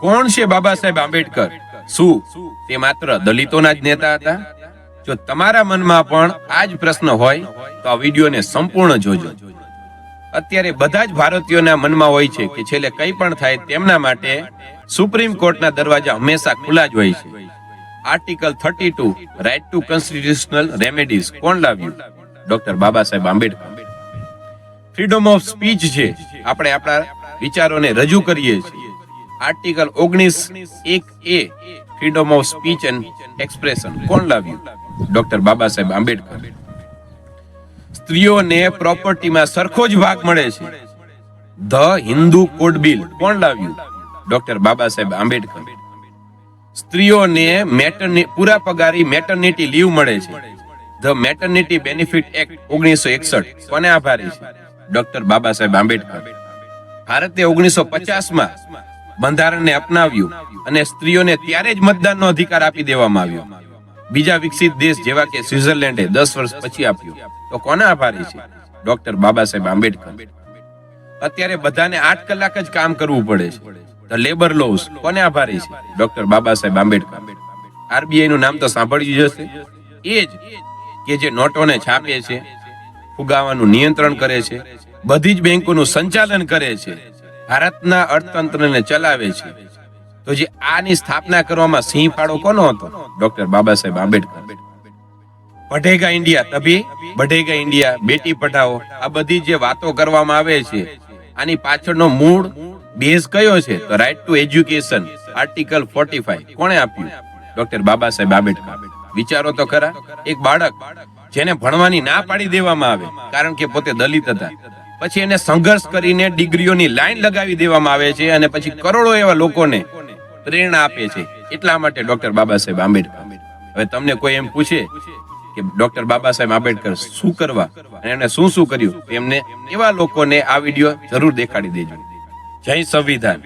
કોણ છે બાબા સાહેબ આંબેડકર? શું? તે માત્ર દલિતોના જ નેતા હતા? જો તમારા મનમાં પણ આ જ પ્રશ્ન હોય, તો આ વિડીયોને સંપૂર્ણ જોજો. અત્યારે બધા જ ભારતીયોના મનમાં હોય છે કે છેલ્લે કંઈ પણ થાય તેમના માટે સુપ્રીમ કોર્ટના દરવાજા હંમેશા ખુલ્લા જ હોય છે. Article thirty two right to constitutional remedies કોણ લાવ્યું? Doctor Baba Saheb Ambedkar. Freedom of speech છે. આપણે આપણા વિચારોને રજૂ કરીએ છીએ. આર્ટિકલ ઓગણીસ એક A freedom of speech and expression કોણ લાવ્યું? ડોક્ટર બાબા સાહેબ આંબેડકર. સ્ત્રીઓને પ્રોપર્ટીમાં સરખો જ ભાગ મળે છે. The Hindu code bill. કોણ લાવ્યું? ડોક્ટર બાબા સાહેબ આંબેડકર. સ્ત્રીઓને મેટર્ની, પૂરા પગારી મેટરનિટી લીવ મળે છે. ધ મેટરનિટી બેનિફિટ એક્ટ ઓગણીસો એકસઠ. કોને આભારી છે? ડોક્ટર બાબા સાહેબ આંબેડકર. ભારતે ઓગણીસો પચાસમાં બંધારણને અપનાવ્યું અને સ્ત્રીઓને ત્યારે જ મતદાનનો અધિકાર આપી દેવામાં આવ્યો. બીજા વિકસિત દેશ જેવા કે સ્વિટ્ઝરલેન્ડે દસ વર્ષ પછી આપ્યું. તો કોના આભારી છે? ડોક્ટર બાબા સાહેબ આંબેડકર. અત્યારે બધાને આઠ કલાક જ કામ કરવું પડે છે. ધ લેબર લોસ કોને આભારી છે? ડોક્ટર બાબા સાહેબ આંબેડકર. આરબીઆઈ નું નામ તો સાંભળ્યું હશે. એ જ કે જે નોટોને છાપે છે, ફુગાવાનું નિયંત્રણ કરે છે, બધી જ બેંકોનું સંચાલન કરે છે. ભારતના અર્થતંત્રને ચલાવે છે. તો જે આની સ્થાપના કરવામાં સિંહ ફાળો કોનો હતો? ડોક્ટર બાબા આંબેડકર. પઢેગા ઇન્ડિયા તભી બઢેગા ઇન્ડિયા બેટી પઢાઓ, આ બધી જે વાતો કરવામાં આવે છે, આની પાછળનો મૂળ બેઝ કયો છે? તો રાઈટ ટુ એજ્યુકેશન આર્ટિકલ 45 કોણે આપ્યું? ડોક્ટર બાબા આંબેડકર. વિચારો તો ખરા, એક બાળક જેને ભણવાની ના પાડી દેવામાં આવે, કારણ કે પોતે દલિત હતા પછી એને સંઘર્ષ કરીને ડિગ્રીઓની લાઈન લગાવી દેવામાં આવે છે અને પછી કરોડો એવા લોકોને પ્રેરણા આપે છે. એટલા માટે ડોક્ટર બાબા સાહેબ આંબેડકર. હવે તમને કોઈ એમ પૂછે કે ડોક્ટર બાબા સાહેબ આંબેડકર શું કરવા અને એમણે શું શું કર્યું? એમને એવા લોકોને આ વીડિયો જરૂર દેખાડી દેજો. જય સંવિધાન.